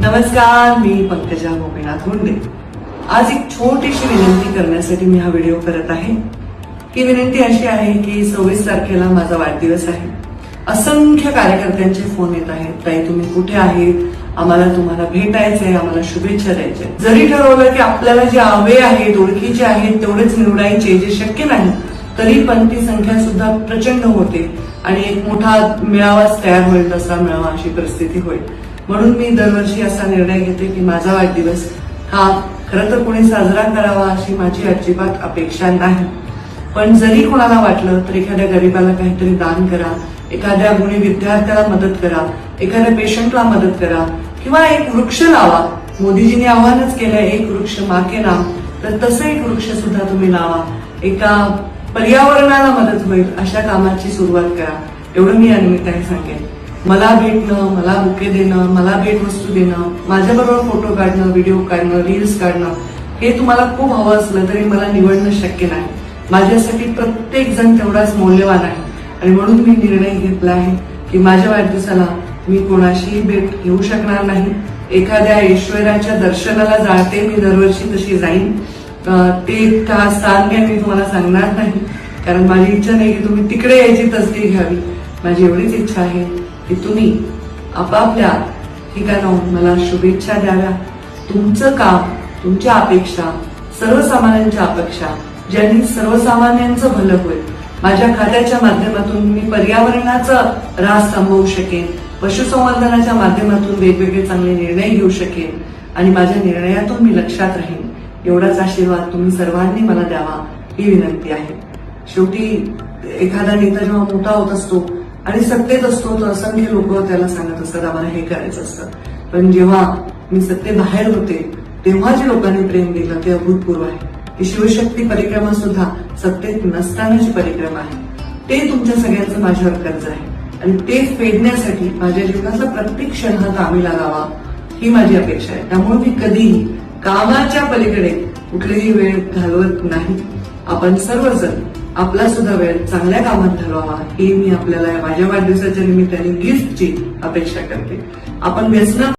नमस्कार मी पंकजा गोपीनाथ मुंडे. आज एक छोटीशी विनंती करण्यासाठी मी हा व्हिडिओ करत आहे. ही विनंती अशी आहे की सव्वीस तारखेला माझा वाढदिवस आहे. असंख्य कार्यकर्त्यांचे फोन येत आहेत. ताई तुम्ही कुठे आहेत? आम्हाला तुम्हाला भेटायचंय आम्हाला शुभेच्छा द्यायच्या. जरी ठरवलं की आपल्याला जे हवे आहेत ओळखीचे आहेत तेवढेच निवडायचे जे शक्य नाही तरी पण ती संख्या सुद्धा प्रचंड होते आणि एक मोठा मेळावाच तयार होईल तसा मेळावा अशी परिस्थिती होईल. म्हणून मी दरवर्षी असा निर्णय घेते की माझा वाढदिवस हा खरं तर कोणी साजरा करावा अशी माझी अजिबात अपेक्षा नाही. पण जरी कोणाला वाटलं तर एखाद्या गरीबाला काहीतरी दान करा एखाद्या गुणी विद्यार्थ्याला मदत करा एखाद्या पेशंटला मदत करा किंवा एक वृक्ष लावा. मोदीजींनी आव्हानच केलंय एक वृक्ष माके नाम तर तसं एक वृक्ष सुद्धा तुम्ही लावा. एका पर्यावरणाला मदत होईल अशा कामाची सुरुवात करा. एवढं मी या निमित्ताने सांगेन. मला भेटणं मला बुके देणं मला भेटवस्तू देणं माझ्याबरोबर फोटो काढणं व्हिडिओ काढणं रील्स काढणं हे तुम्हाला खूप हवं असलं तरी मला निवडणं शक्य नाही. माझ्यासाठी प्रत्येक जण तेवढाच मौल्यवान आहे. आणि म्हणून मी निर्णय घेतला आहे की माझ्या वाढदिवसाला मी कोणाशीही भेट घेऊ शकणार नाही. एखाद्या ऐश्वर्याच्या दर्शनाला जाते मी दरवर्षी तशी जाईन. ते का स्थान काय मी तुम्हाला सांगणार नाही. कारण माझी इच्छा नाही की तुम्ही तिकडे यायची तसदी घ्यावी. माझी एवढीच इच्छा आहे. की तुम्ही आपापल्या ठिकाणाहून मला शुभेच्छा द्याव्या. तुमचं काम तुमच्या अपेक्षा सर्वसामान्यांच्या अपेक्षा ज्यांनी सर्वसामान्यांचं भलं होईल. माझ्या खात्याच्या माध्यमातून मी पर्यावरणाचं रास थांबवू शकेन. पशुसंवर्धनाच्या माध्यमातून वेगवेगळे चांगले निर्णय घेऊ शकेन. आणि माझ्या निर्णयातून मी लक्षात राहीन. एवढाच आशीर्वाद तुम्ही सर्वांनी मला द्यावा ही विनंती आहे. शेवटी एखादा नेता जेव्हा मोठा होत असतो आणि सत्तेत असतो तर असंख्य लोक त्याला सांगत असतात आम्हाला हे करायचं असतं. पण जेव्हा मी सत्तेबाहेर होते तेव्हा जे लोकांनी प्रेम दिलं ते अभूतपूर्व आहे. ही शिवशक्ती परिक्रमा सुद्धा सत्तेत नसतानाची परिक्रमा आहे. ते तुमच्या सगळ्यांचं माझ्यावर कर्ज आहे. आणि ते फेडण्यासाठी माझ्या जीवनाचा प्रत्येक क्षण हा कामी लागावा ही माझी अपेक्षा आहे. त्यामुळे मी कधीही कामाच्या पलीकडे कुठलीही वेळ घालवत नाही. आपण सर्वजण आपला सुद्धा वेळ चांगल्या कामात घालवावा हे मी आपल्याला माझ्या वाढदिवसाच्या निमित्ताने गिफ्टची अपेक्षा करते. आपण व्यसना